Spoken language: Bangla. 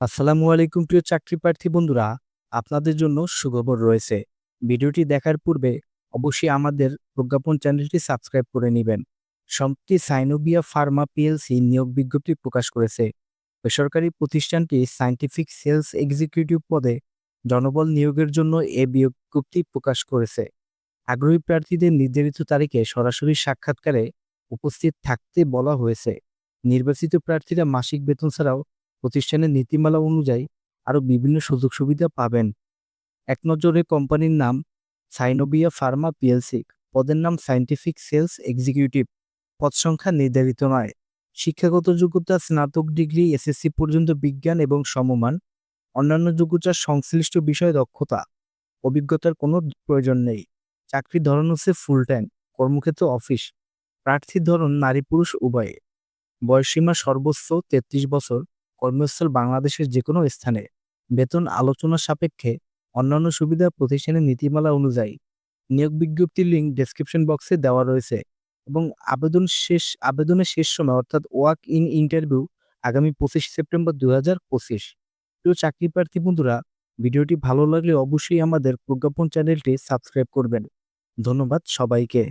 আসসালামু আলাইকুম প্রিয় চাকরি প্রার্থী বন্ধুরা, আপনাদের জন্য সুখবর রয়েছে। ভিডিওটি দেখার পূর্বে অবশ্যই আমাদের প্রজ্ঞাপন চ্যানেলটি সাবস্ক্রাইব করে নেবেন। সম্প্রতি সাইনোবিয়া ফার্মা পিএলসি নিয়োগ বিজ্ঞপ্তি প্রকাশ করেছে। বেসরকারি প্রতিষ্ঠানটি সায়েন্টিফিক সেলস এক্সিকিউটিভ পদে জনবল নিয়োগের জন্য এ বিজ্ঞপ্তি প্রকাশ করেছে। আগ্রহী প্রার্থীদের নির্ধারিত তারিখে সরাসরি সাক্ষাৎকারে উপস্থিত থাকতে বলা হয়েছে। নির্বাচিত প্রার্থীরা মাসিক বেতন ছাড়াও প্রতিষ্ঠানের নীতিমালা অনুযায়ী আরও বিভিন্ন সুযোগ সুবিধা পাবেন। এক নজরে কোম্পানির নাম সাইনোবিয়া ফার্মা পিএলসি পদের নাম সায়েন্টিফিক সেলস এক্সিকিউটিভ পদ সংখ্যা নির্ধারিত নয়। শিক্ষাগত যোগ্যতা, স্নাতক ডিগ্রি, এসএসসি পর্যন্ত বিজ্ঞান এবং সমমান, অন্যান্য যোগ্যতার সংশ্লিষ্ট বিষয়ে দক্ষতা। অভিজ্ঞতার কোনো প্রয়োজন নেই। চাকরির ধরন হচ্ছে ফুল টাইম কর্মক্ষেত্র অফিস প্রার্থীর ধরন নারী পুরুষ উভয়ে। বয়সীমা সর্বোচ্চ তেত্রিশ বছর। কর্মস্থল বাংলাদেশের যে কোনো স্থানে। বেতন আলোচনা সাপেক্ষে অন্যান্য সুবিধা প্রতিষ্ঠানের নীতিমালা অনুযায়ী নিয়োগ বিজ্ঞপ্তির লিঙ্ক ডেসক্রিপশন বক্সে দেওয়া রয়েছে এবং আবেদন শেষ, আবেদনের শেষ সময় অর্থাৎ ওয়াক ইন ইন্টারভিউ আগামী পঁচিশ সেপ্টেম্বর দু হাজার পঁচিশ। প্রিয় চাকরি প্রার্থী বন্ধুরা, ভিডিওটি ভালো লাগলে অবশ্যই আমাদের প্রজ্ঞাপন চ্যানেলটি সাবস্ক্রাইব করবেন। ধন্যবাদ সবাইকে।